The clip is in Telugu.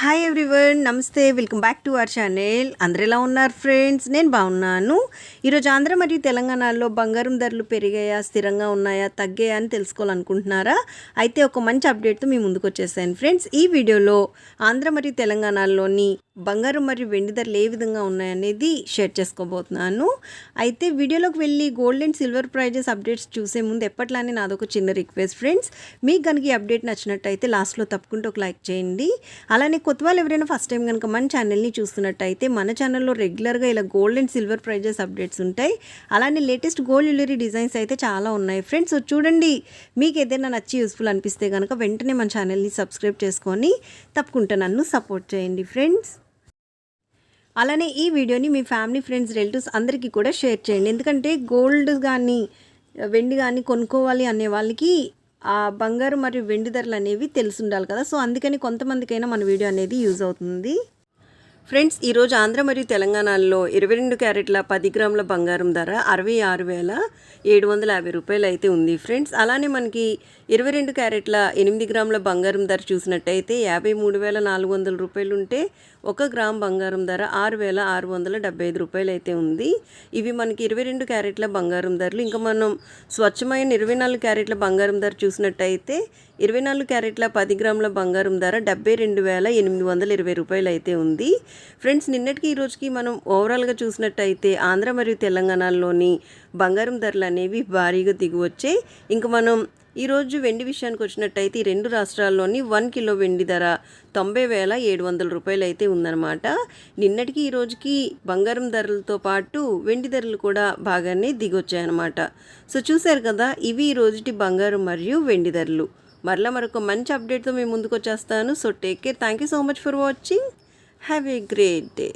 హాయ్ ఎవ్రీవన్ నమస్తే welcome back to our channel అందరు ఎలా ఉన్నారు ఫ్రెండ్స్ నేను బాగున్నాను. ఈరోజు ఆంధ్ర మరియు తెలంగాణలో బంగారం ధరలు పెరిగాయా స్థిరంగా ఉన్నాయా తగ్గాయా అని తెలుసుకోవాలనుకుంటున్నారా? అయితే ఒక మంచి అప్డేట్తో మీ ముందుకు వచ్చేసాను ఫ్రెండ్స్ ఈ వీడియోలో ఆంధ్ర మరియు తెలంగాణలోని బంగారం మరియు వెండి ధరలు ఏ విధంగా ఉన్నాయనేది షేర్ చేసుకోబోతున్నాను. అయితే వీడియోలోకి వెళ్ళి gold and silver prices updates చూసే ముందు ఎప్పట్లానే నాదొక చిన్న రిక్వెస్ట్ ఫ్రెండ్స్ మీకు కనుక ఈ అప్డేట్ నచ్చినట్టయితే లాస్ట్లో తప్పకుండా ఒక లైక్ చేయండి. అలానే కొత్త వాళ్ళు ఎవరైనా ఫస్ట్ టైం కనుక మన ఛానల్ని చూస్తున్నట్టయితే మన ఛానల్లో రెగ్యులర్గా ఇలా gold and silver prices updates ఉంటాయి. అలానే లేటెస్ట్ గోల్డ్ జ్యువెలరీ డిజైన్స్ అయితే చాలా ఉన్నాయి ఫ్రెండ్స్ చూడండి మీకు ఏదైనా నచ్చి యూస్ఫుల్ అనిపిస్తే కనుక వెంటనే మన ఛానల్ని సబ్స్క్రైబ్ చేసుకొని తప్పకుండా నన్ను సపోర్ట్ చేయండి ఫ్రెండ్స్ అలానే ఈ వీడియోని మీ ఫ్యామిలీ ఫ్రెండ్స్ రిలేటివ్స్ అందరికీ కూడా షేర్ చేయండి. ఎందుకంటే గోల్డ్ కానీ వెండి కానీ కొనుక్కోవాలి అనే వాళ్ళకి ఆ బంగారు మరియు వెండి ధరలు అనేవి తెలిసి ఉండాలి కదా. సో అందుకని కొంతమందికైనా మన వీడియో అనేది యూజ్ అవుతుంది. ఫ్రెండ్స్ ఈరోజు ఆంధ్ర మరియు తెలంగాణలో ఇరవై రెండు క్యారెట్ల పది గ్రాముల బంగారం ధర అరవై ఆరు వేల ఏడు వందల యాభై రూపాయలు అయితే ఉంది. ఫ్రెండ్స్ అలానే మనకి ఇరవై రెండు క్యారెట్ల ఎనిమిది గ్రాముల బంగారం ధర చూసినట్టయితే యాభై మూడు వేల నాలుగు వందల రూపాయలు ఉంటే ఒక గ్రామ్ బంగారం ధర ఆరు వేల ఆరు వందల డెబ్బై ఐదు రూపాయలు అయితే ఉంది. ఇవి మనకి ఇరవై రెండు క్యారెట్ల బంగారం ధరలు. ఇంకా మనం స్వచ్ఛమైన ఇరవై నాలుగు క్యారెట్ల బంగారం ధర చూసినట్టయితే ఇరవై నాలుగు క్యారెట్ల పది గ్రాముల బంగారం ధర డెబ్బై రెండు వేల ఎనిమిది వందల ఇరవై రూపాయలు అయితే ఉంది. ఫ్రెండ్స్ నిన్నటికి ఈ రోజుకి మనం ఓవరాల్గా చూసినట్టయితే ఆంధ్ర మరియు తెలంగాణలోని బంగారం ధరలు అనేవి భారీగా దిగువచ్చాయి. ఇంకా మనం ఈరోజు వెండి విషయానికి వచ్చినట్టయితే ఈ రెండు రాష్ట్రాల్లోని వన్ కిలో వెండి ధర తొంభై వేల ఏడు వందల రూపాయలు అయితే ఉందన్నమాట. నిన్నటికి ఈ రోజుకి బంగారం ధరలతో పాటు వెండి ధరలు కూడా బాగానే దిగొచ్చాయన్నమాట. సో చూశారు కదా ఇవి ఈ రోజుటి బంగారం మరియు వెండి ధరలు. మరలా మరొక మంచి అప్డేట్తో మేము ముందుకు వచ్చేస్తాను. So take care thank you so much for watching have a great day